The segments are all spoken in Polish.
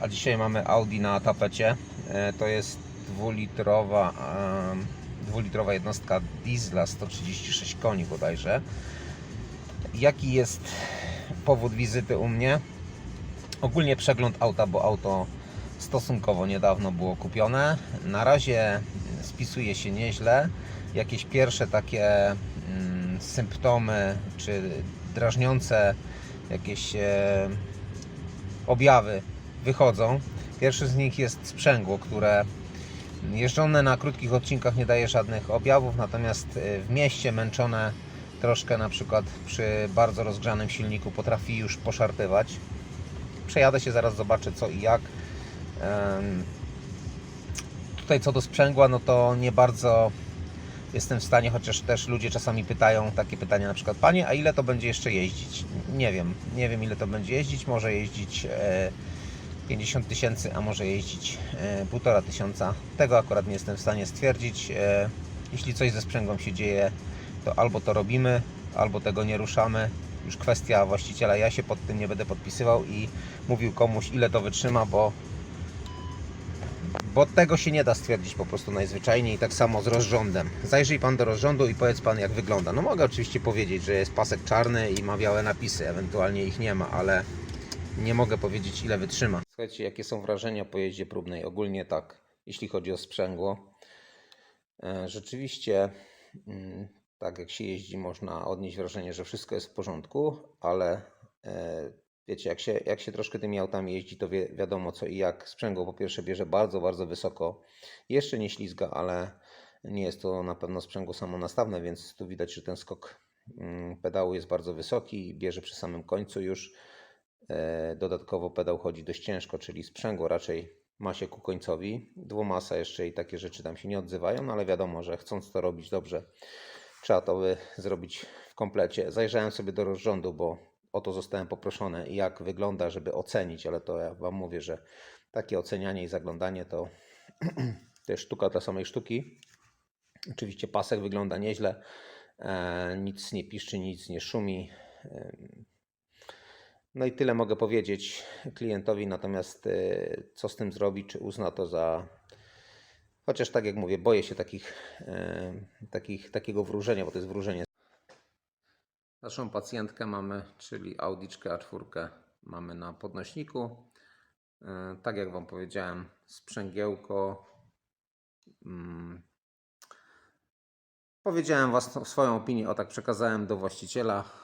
A dzisiaj mamy Audi na tapecie. E, To jest dwulitrowa, dwulitrowa jednostka diesla 136 koni bodajże. Jaki jest powód wizyty u mnie? Ogólnie przegląd auta, bo auto stosunkowo niedawno było kupione. Na razie spisuje się nieźle. Jakieś pierwsze takie mm, symptomy czy drażniące jakieś objawy wychodzą. Pierwszy z nich jest sprzęgło, które jeżdżone na krótkich odcinkach nie daje żadnych objawów, natomiast e, w mieście męczone troszkę na przykład przy bardzo rozgrzanym silniku potrafi już poszarpywać. Przejadę się zaraz, zobaczę co i jak. Tutaj co do sprzęgła, no to nie bardzo jestem w stanie, chociaż też ludzie czasami pytają takie pytania na przykład Panie, a ile to będzie jeszcze jeździć? Nie wiem, nie wiem ile to będzie jeździć, może jeździć e, 50 tysięcy, a może jeździć e, półtora tysiąca. Tego akurat nie jestem w stanie stwierdzić. E, jeśli coś ze sprzęgłem się dzieje, to albo to robimy, albo tego nie ruszamy. Już kwestia właściciela, ja się pod tym nie będę podpisywał i mówił komuś ile to wytrzyma, bo bo tego się nie da stwierdzić po prostu najzwyczajniej. Tak samo z rozrządem. Zajrzyj pan do rozrządu i powiedz pan, jak wygląda. No mogę oczywiście powiedzieć, że jest pasek czarny i ma białe napisy, ewentualnie ich nie ma, ale nie mogę powiedzieć, ile wytrzyma. Słuchajcie, jakie są wrażenia po jeździe próbnej? Ogólnie tak, jeśli chodzi o sprzęgło. E, Rzeczywiście, mm, tak jak się jeździ, można odnieść wrażenie, że wszystko jest w porządku, ale e, wiecie, jak się, jak się troszkę tymi autami jeździ, to wiadomo co i jak. Sprzęgło po pierwsze bierze bardzo, bardzo wysoko. Jeszcze nie ślizga, ale nie jest to na pewno sprzęgło samonastawne, więc tu widać, że ten skok mm, pedału jest bardzo wysoki bierze przy samym końcu już. E, Dodatkowo pedał chodzi dość ciężko, czyli sprzęgło raczej ma się ku końcowi. Dwumasa jeszcze i takie rzeczy tam się nie odzywają, no ale wiadomo, że chcąc to robić dobrze, trzeba to by zrobić w komplecie. Zajrzałem sobie do rozrządu, bo o to zostałem poproszony, jak wygląda, żeby ocenić, ale to ja Wam mówię, że takie ocenianie i zaglądanie to, to jest sztuka dla samej sztuki. Oczywiście pasek wygląda nieźle, e, nic nie piszczy, nic nie szumi. No i tyle mogę powiedzieć klientowi, natomiast e, co z tym zrobić, czy uzna to za. Chociaż tak jak mówię, boję się takich, e, takich, takiego wróżenia, bo to jest wróżenie. Naszą pacjentkę mamy, czyli Audiczkę A4 mamy na podnośniku. E, Tak jak Wam powiedziałem, sprzęgiełko. mm, Powiedziałem was, swoją opinię, o tak przekazałem do właściciela.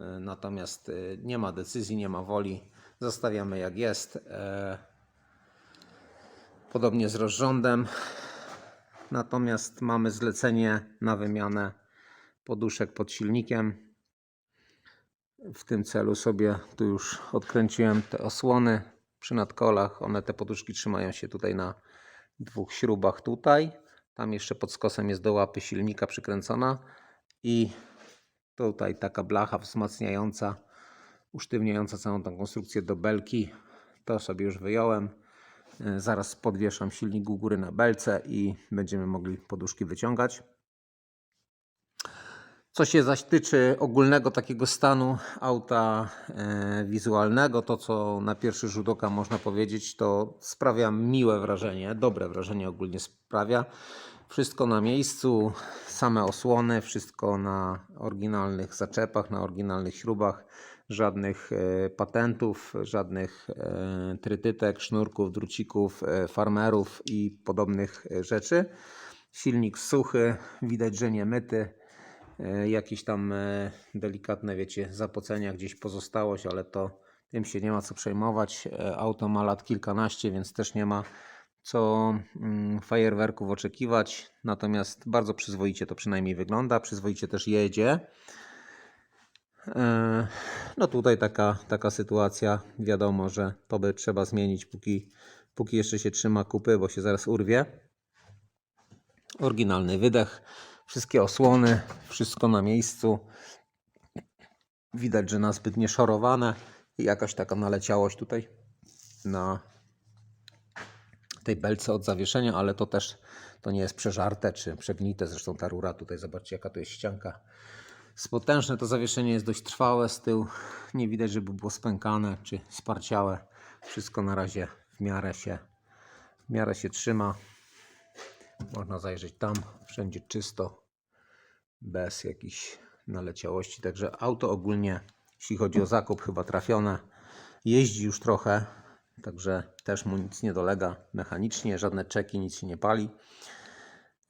E, Natomiast e, nie ma decyzji, nie ma woli. Zostawiamy jak jest. E, Podobnie z rozrządem. Natomiast mamy zlecenie na wymianę poduszek pod silnikiem. W tym celu sobie tu już odkręciłem te osłony przy nadkolach. One, te poduszki trzymają się tutaj na dwóch śrubach tutaj. Tam jeszcze pod skosem jest do łapy silnika przykręcona i tutaj taka blacha wzmacniająca, usztywniająca całą tą konstrukcję do belki. To sobie już wyjąłem. E, Zaraz podwieszam silnik u góry na belce i będziemy mogli poduszki wyciągać. Co się zaś tyczy ogólnego takiego stanu auta e, wizualnego, to co na pierwszy rzut oka można powiedzieć, to sprawia miłe wrażenie, dobre wrażenie ogólnie sprawia. Wszystko na miejscu, same osłony, wszystko na oryginalnych zaczepach, na oryginalnych śrubach, żadnych e, patentów, żadnych e, trytytek, sznurków, drucików, farmerów i podobnych rzeczy. Silnik suchy, widać, że nie myty. E, jakieś tam e, delikatne, wiecie, zapocenia gdzieś pozostałość, ale to tym się nie ma co przejmować. E, Auto ma lat kilkanaście, więc też nie ma co mm, fajerwerków oczekiwać. Natomiast bardzo przyzwoicie to przynajmniej wygląda, przyzwoicie też jedzie. No tutaj taka, taka sytuacja. Wiadomo, że to by trzeba zmienić, póki, póki jeszcze się trzyma kupy, bo się zaraz urwie. Oryginalny wydech, wszystkie osłony, wszystko na miejscu. Widać, że nazbyt nie szorowane i jakaś taka naleciałość tutaj na tej belce od zawieszenia, ale to też to nie jest przeżarte czy przegnite. Zresztą ta rura tutaj, zobaczcie jaka to jest ścianka. Jest potężne, to zawieszenie jest dość trwałe z tyłu. Nie widać, żeby było spękane czy sparciałe. Wszystko na razie w miarę się, w miarę się trzyma. Można zajrzeć tam, wszędzie czysto, bez jakichś naleciałości. Także auto ogólnie, jeśli chodzi o zakup, chyba trafione. Jeździ już trochę, także też mu nic nie dolega mechanicznie, żadne czeki, nic się nie pali.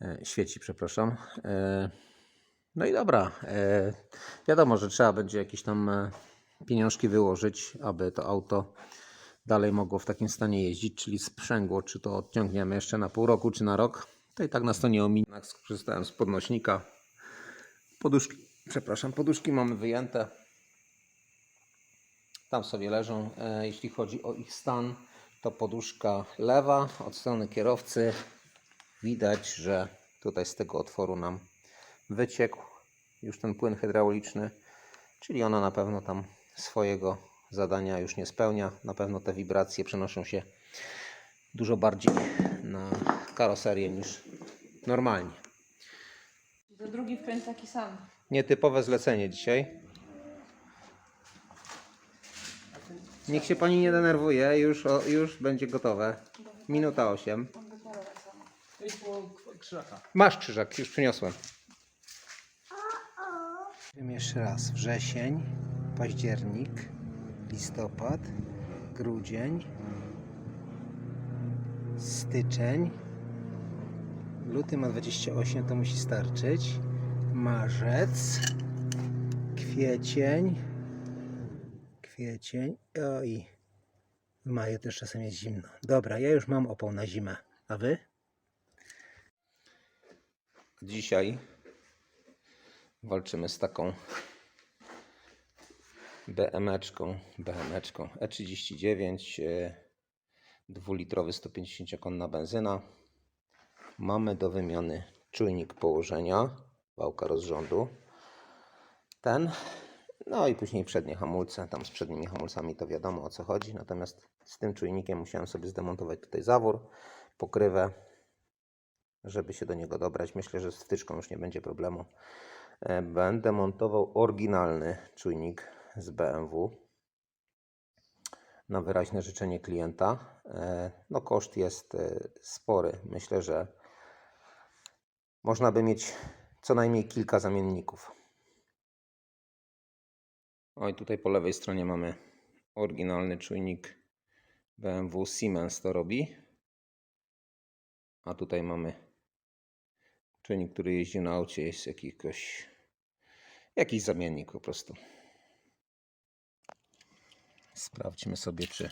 E, Świeci, przepraszam. E, No i dobra. e, Wiadomo, że trzeba będzie jakieś tam pieniążki wyłożyć, aby to auto dalej mogło w takim stanie jeździć, czyli sprzęgło, czy to odciągniemy jeszcze na pół roku, czy na rok. To i tak nas to nie ominie. Skorzystałem z podnośnika. Poduszki, przepraszam, poduszki mamy wyjęte. Tam sobie leżą. E, Jeśli chodzi o ich stan, to poduszka lewa od strony kierowcy. Widać, że tutaj z tego otworu nam wyciekł już ten płyn hydrauliczny, czyli ona na pewno tam swojego zadania już nie spełnia. Na pewno te wibracje przenoszą się dużo bardziej karoserię niż normalnie. To drugi wkręt taki sam. Nietypowe zlecenie dzisiaj. Niech się pani nie denerwuje, już, o, już będzie gotowe. Minuta 8. On wyparł tak samo. Idź po krzaka. Masz krzyżak, już przyniosłem. Wiem jeszcze raz. Wrzesień, październik, listopad, grudzień, styczeń. Luty ma 28, to musi starczyć. Marzec, kwiecień, kwiecień. Oj, w maju też czasem jest zimno. Dobra, ja już mam opał na zimę. A wy? Dzisiaj walczymy z taką BM-eczką, BM-eczką E39, e, dwulitrowy 150-konna benzyna. Mamy do wymiany czujnik położenia, wałka rozrządu. Ten, no i później przednie hamulce. Tam z przednimi hamulcami to wiadomo o co chodzi. Natomiast z tym czujnikiem musiałem sobie zdemontować tutaj zawór, pokrywę, żeby się do niego dobrać. Myślę, że z wtyczką już nie będzie problemu. E, Będę montował oryginalny czujnik z BMW na wyraźne życzenie klienta. E, No koszt jest e, spory. Myślę, że można by mieć co najmniej kilka zamienników. Oj, tutaj po lewej stronie mamy oryginalny czujnik BMW Siemens to robi. A tutaj mamy czujnik, który jeździ na aucie, jest jakiegoś, jakiś zamiennik po prostu. Sprawdźmy sobie, czy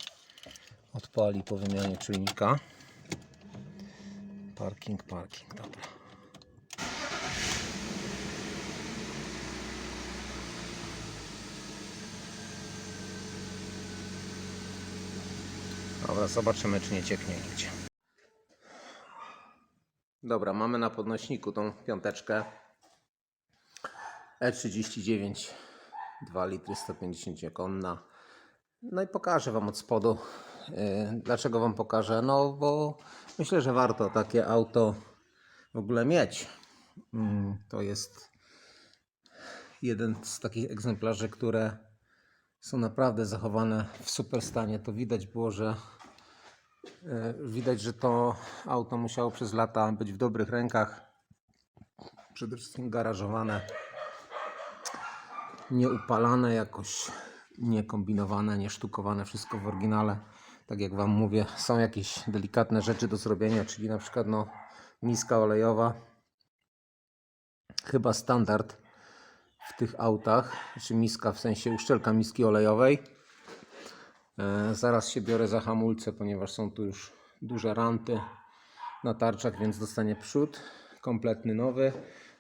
odpali po wymianie czujnika. Parking, parking, dobra. Dobra, zobaczymy, czy nie cieknie nigdzie. Dobra, mamy na podnośniku tą piąteczkę E39 2 litry 150 konna. No i pokażę Wam od spodu. Yy, Dlaczego Wam pokażę? No bo myślę, że warto takie auto w ogóle mieć. Mm, To jest jeden z takich egzemplarzy, które są naprawdę zachowane w super stanie. To widać było, że Widać, że to auto musiało przez lata być w dobrych rękach. Przede wszystkim garażowane. Nie upalane jakoś, nie kombinowane, nie sztukowane, wszystko w oryginale. Tak jak Wam mówię, są jakieś delikatne rzeczy do zrobienia, czyli na przykład no, miska olejowa. Chyba standard w tych autach, czy miska w sensie uszczelka miski olejowej. E, Zaraz się biorę za hamulce, ponieważ są tu już duże ranty na tarczach, więc dostanie przód kompletny nowy.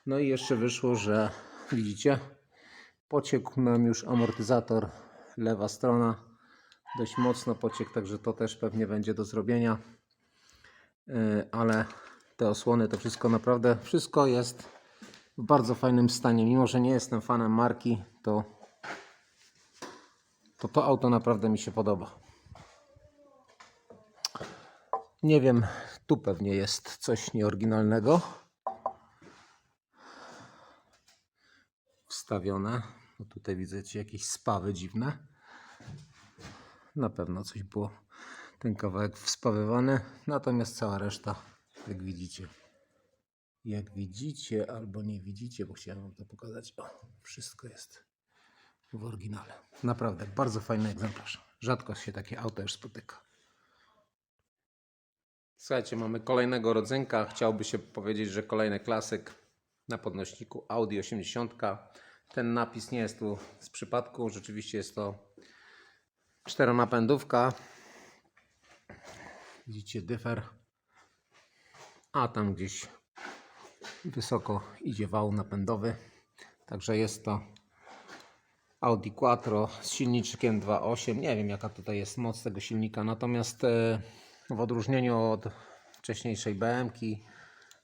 No i jeszcze wyszło, że widzicie, pociekł nam już amortyzator, lewa strona, dość mocno pociekł, także to też pewnie będzie do zrobienia. E, Ale te osłony, to wszystko naprawdę, wszystko jest w bardzo fajnym stanie. Mimo, że nie jestem fanem marki, to to to auto naprawdę mi się podoba. Nie wiem, tu pewnie jest coś nieoryginalnego. Wstawione. No tutaj widzę jakieś spawy dziwne. na pewno coś było ten kawałek wspawywany, natomiast cała reszta, jak widzicie, jak widzicie albo nie widzicie, bo chciałem wam to pokazać, o, wszystko jest w oryginale. Naprawdę, bardzo fajny egzemplarz. Rzadko się takie auto już spotyka. Słuchajcie, mamy kolejnego rodzynka. Chciałby się powiedzieć, że kolejny klasyk na podnośniku Audi 80. Ten napis nie jest tu z przypadku. Rzeczywiście jest to czteronapędówka. Widzicie dyfer. A tam gdzieś wysoko idzie wał napędowy. Także jest to Audi Quattro z silniczkiem 2.8. Nie wiem jaka tutaj jest moc tego silnika, natomiast e, w odróżnieniu od wcześniejszej BMK,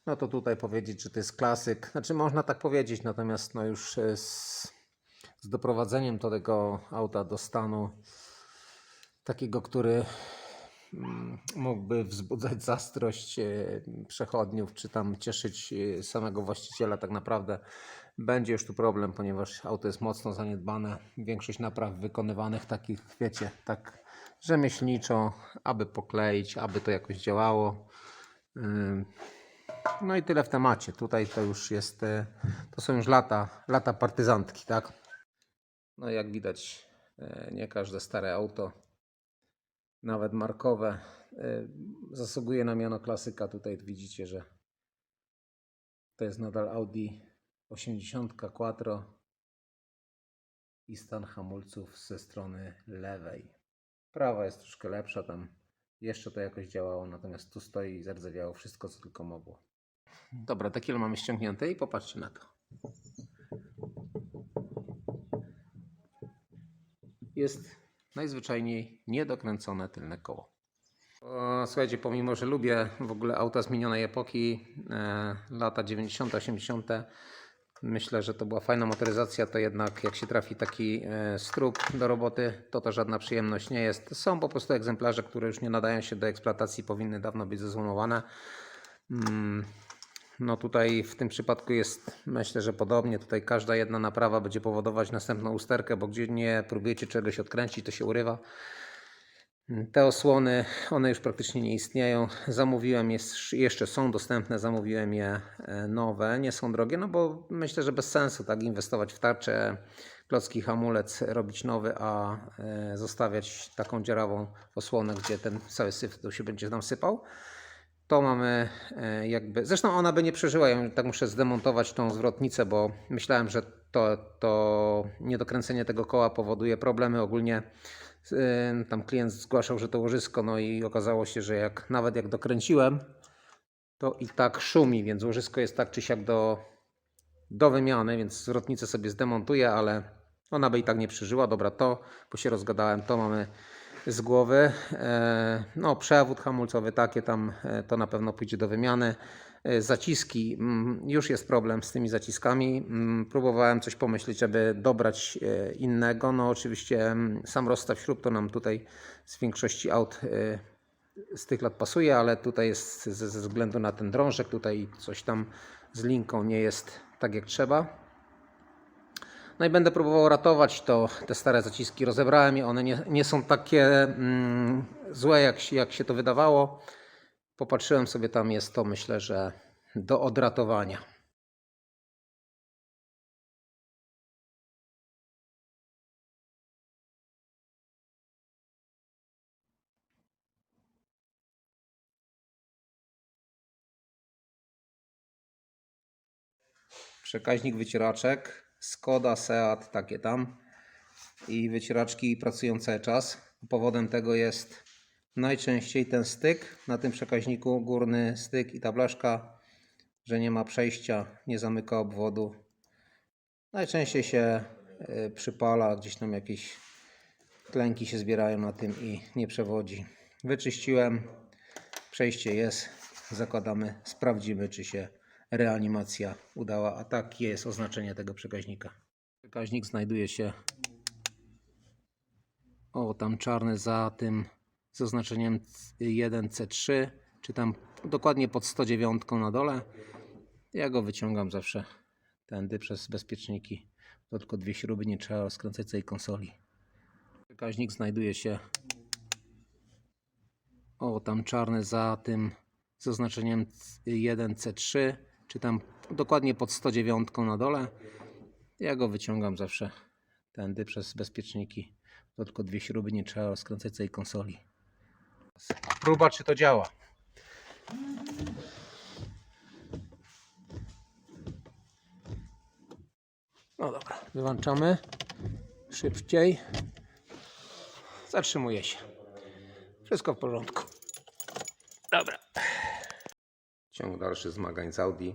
no to tutaj powiedzieć, że to jest klasyk. Znaczy można tak powiedzieć, natomiast no już e, z, z doprowadzeniem do tego auta do stanu takiego, który mógłby wzbudzać zastrość e, przechodniów, czy tam cieszyć e, samego właściciela, tak naprawdę będzie już tu problem, ponieważ auto jest mocno zaniedbane. Większość napraw wykonywanych takich, wiecie, tak rzemieślniczo, aby pokleić, aby to jakoś działało. No i tyle w temacie. Tutaj to już jest, e, to są już lata, lata partyzantki, tak? No jak widać, nie każde stare auto, nawet markowe, e, zasługuje na miano klasyka. Tutaj widzicie, że to jest nadal Audi 80 Quattro i stan hamulców ze strony lewej. Prawa jest troszkę lepsza, tam jeszcze to jakoś działało, natomiast tu stoi i zardzewiało wszystko, co tylko mogło. Dobra, te kilo mamy ściągnięte i popatrzcie na to. Jest najzwyczajniej niedokręcone tylne koło. Słuchajcie, pomimo, że lubię w ogóle auta z minionej epoki, e, lata 90., 80., myślę, że to była fajna motoryzacja, to jednak jak się trafi taki e, strób do roboty, to to żadna przyjemność nie jest. Są po prostu egzemplarze, które już nie nadają się do eksploatacji, powinny dawno być zezłomowane. No tutaj w tym przypadku jest, myślę, że podobnie. Tutaj każda jedna naprawa będzie powodować następną usterkę, bo gdzie nie próbujecie czegoś odkręcić, to się urywa. Te osłony, one już praktycznie nie istnieją. Zamówiłem, jest, jeszcze są dostępne, zamówiłem je e, nowe. Nie są drogie, no bo myślę, że bez sensu tak inwestować w tarczę, klocki, hamulec, robić nowy, a e, zostawiać taką dziarawą osłonę, gdzie ten cały syf to się będzie nam sypał. To mamy e, jakby. Zresztą ona by nie przeżyła. Ja tak muszę zdemontować tą zwrotnicę, bo myślałem, że to, to niedokręcenie tego koła powoduje problemy ogólnie. E, Tam klient zgłaszał, że to łożysko, no i okazało się, że jak nawet jak dokręciłem, to i tak szumi, więc łożysko jest tak czy siak do, do wymiany, więc zwrotnicę sobie zdemontuję, ale ona by i tak nie przeżyła. Dobra, to, bo się rozgadałem, to mamy z głowy. E, No, przewód hamulcowy, takie tam, e, to na pewno pójdzie do wymiany. E, Zaciski, mm, już jest problem z tymi zaciskami. Mm, Próbowałem coś pomyśleć, żeby dobrać innego. No, oczywiście mm, sam rozstaw śrub to nam tutaj z większości aut z tych lat pasuje, ale tutaj jest ze względu na ten drążek, tutaj coś tam z linką nie jest tak jak trzeba. No i będę próbował ratować to, te stare zaciski. Rozebrałem je, one nie, nie są takie mm, złe, jak, jak się to wydawało. Popatrzyłem sobie, tam jest to, myślę, że do odratowania. Przekaźnik wycieraczek, Skoda, Seat, takie tam. I wycieraczki pracują cały czas. Powodem tego jest najczęściej ten styk na tym przekaźniku, górny styk i ta blaszka, że nie ma przejścia, nie zamyka obwodu. Najczęściej się y, przypala, gdzieś tam jakieś tlenki się zbierają na tym i nie przewodzi. Wyczyściłem, przejście jest, zakładamy, sprawdzimy czy się reanimacja udała, a takie jest oznaczenie tego przekaźnika. Przekaźnik znajduje się o tam czarny za tym z oznaczeniem 1C3, czy tam dokładnie pod 109 na dole. Ja go wyciągam zawsze tędy przez bezpieczniki. Tylko dwie śruby, nie trzeba rozkręcać całej konsoli. Przekaźnik znajduje się O, tam czarne za tym z oznaczeniem 1C3, czy tam dokładnie pod 109 na dole. Ja go wyciągam zawsze tędy przez bezpieczniki. To tylko dwie śruby, nie trzeba rozkręcać całej konsoli. Próba, czy to działa. No dobra, wyłączamy. Szybciej. Zatrzymuje się. Wszystko w porządku. Dobra. Ciąg dalszy zmagań z Audi.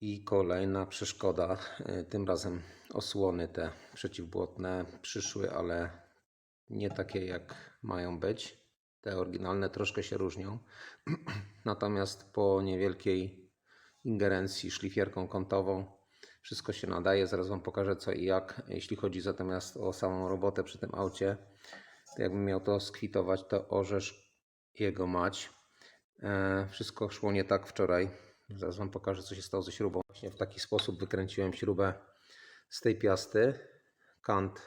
I kolejna przeszkoda. Y, Tym razem osłony te przeciwbłotne przyszły, ale nie takie jak mają być. Te oryginalne troszkę się różnią. Natomiast po niewielkiej ingerencji szlifierką kątową wszystko się nadaje. Zaraz Wam pokażę co i jak. Jeśli chodzi natomiast o samą robotę przy tym aucie, to jakbym miał to skwitować, to orzesz jego mać. E, wszystko szło nie tak wczoraj. Zaraz Wam pokażę, co się stało ze śrubą. Właśnie w taki sposób wykręciłem śrubę z tej piasty. Kant,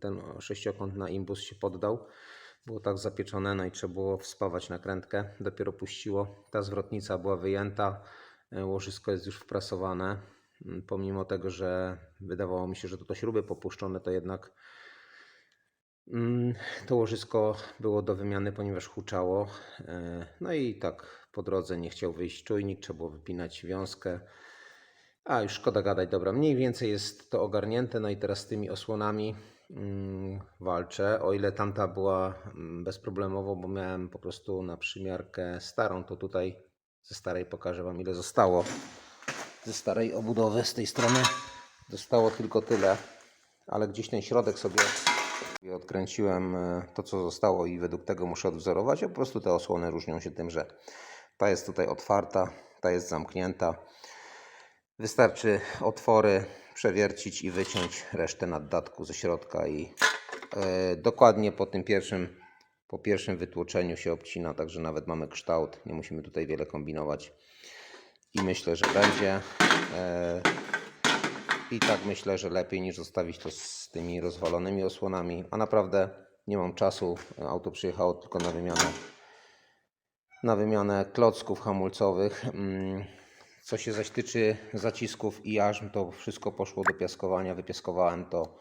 ten sześciokąt na imbus się poddał. Było tak zapieczone, no i trzeba było wspawać nakrętkę. Dopiero puściło. Ta zwrotnica była wyjęta. E, Łożysko jest już wprasowane. Pomimo tego, że wydawało mi się, że to, to śruby popuszczone, to jednak To łożysko było do wymiany, ponieważ huczało. E, No i tak po drodze nie chciał wyjść czujnik, trzeba było wypinać wiązkę. A już szkoda gadać, dobra, mniej więcej jest to ogarnięte. No i teraz z tymi osłonami mm, walczę. O ile tamta była mm, bezproblemowo, bo miałem po prostu na przymiarkę starą, to tutaj ze starej pokażę Wam ile zostało. Ze starej obudowy z tej strony zostało tylko tyle, ale gdzieś ten środek sobie odkręciłem e, to, co zostało i według tego muszę odwzorować, po prostu te osłony różnią się tym, że ta jest tutaj otwarta, ta jest zamknięta. Wystarczy otwory przewiercić i wyciąć resztę naddatku ze środka i e, dokładnie po tym pierwszym, po pierwszym wytłoczeniu się obcina, także nawet mamy kształt, nie musimy tutaj wiele kombinować i myślę, że będzie. E, i tak myślę, że lepiej niż zostawić to z tymi rozwalonymi osłonami. A naprawdę nie mam czasu. Auto przyjechało tylko na wymianę, na wymianę klocków hamulcowych. Mm, Co się zaś tyczy zacisków i jarzm, to wszystko poszło do piaskowania. Wypiaskowałem to.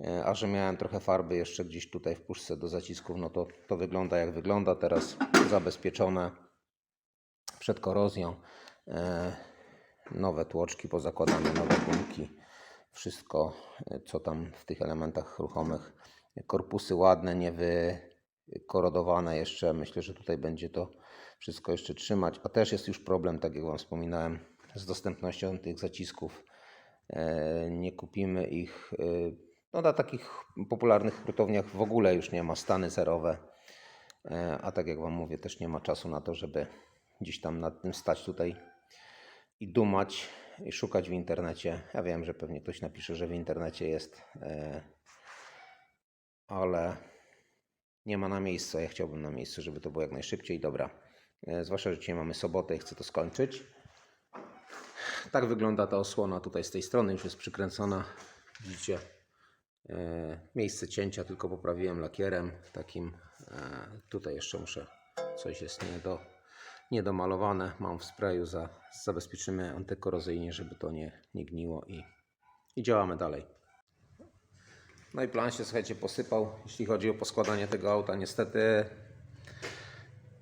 E, A że miałem trochę farby jeszcze gdzieś tutaj w puszce do zacisków, no to to wygląda jak wygląda. Teraz zabezpieczone przed korozją. Nowe tłoczki pozakładane, nowe gumki, wszystko e, co tam w tych elementach ruchomych. Korpusy ładne, nie wykorodowane jeszcze. Myślę, że tutaj będzie to wszystko jeszcze trzymać. A też jest już problem, tak jak Wam wspominałem, z dostępnością tych zacisków. E, Nie kupimy ich. e, No na takich popularnych hurtowniach w ogóle już nie ma stany zerowe. A tak jak Wam mówię, też nie ma czasu na to, żeby gdzieś tam nad tym stać tutaj i dumać i szukać w internecie. Ja wiem, że pewnie ktoś napisze, że w internecie jest, e, ale nie ma na miejscu. Ja chciałbym na miejscu, żeby to było jak najszybciej. Dobra, E, zwłaszcza, że dzisiaj mamy sobotę i chcę to skończyć. Tak wygląda ta osłona tutaj z tej strony, już jest przykręcona. Widzicie, e, miejsce cięcia tylko poprawiłem lakierem takim. Tutaj jeszcze muszę, coś jest nie do, niedomalowane. Mam w sprayu, za, zabezpieczymy antykorozyjnie, żeby to nie, nie gniło i, i działamy dalej. No i plan się, słuchajcie, posypał. Jeśli chodzi o poskładanie tego auta, niestety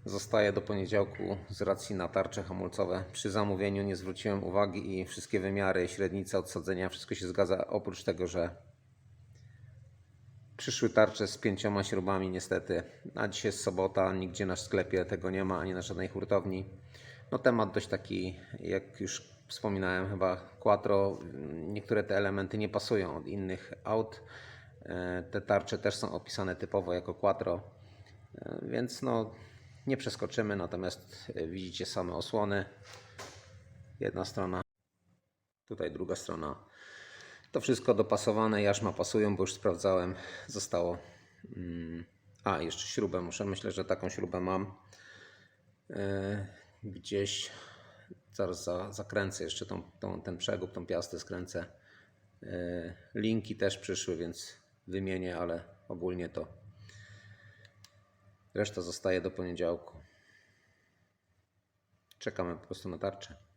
zostaje do poniedziałku z racji na tarcze hamulcowe. Przy zamówieniu nie zwróciłem uwagi i wszystkie wymiary, średnice odsadzenia, wszystko się zgadza, oprócz tego, że przyszły tarcze z pięcioma śrubami niestety. A dzisiaj jest sobota, nigdzie na sklepie tego nie ma, ani na żadnej hurtowni. No temat dość taki, jak już wspominałem chyba Quattro, niektóre te elementy nie pasują od innych aut. E, Te tarcze też są opisane typowo jako Quattro, E, więc no nie przeskoczymy, natomiast e, widzicie same osłony. Jedna strona, tutaj druga strona. To wszystko dopasowane, jarzma pasują, bo już sprawdzałem. Zostało. mm, A, jeszcze śrubę muszę. Myślę, że taką śrubę mam. E, Gdzieś. Zaraz za, zakręcę jeszcze tą, tą, ten przegub, tą piastę skręcę. E, Linki też przyszły, więc wymienię, ale ogólnie to Reszta zostaje do poniedziałku. Czekamy po prostu na tarczę.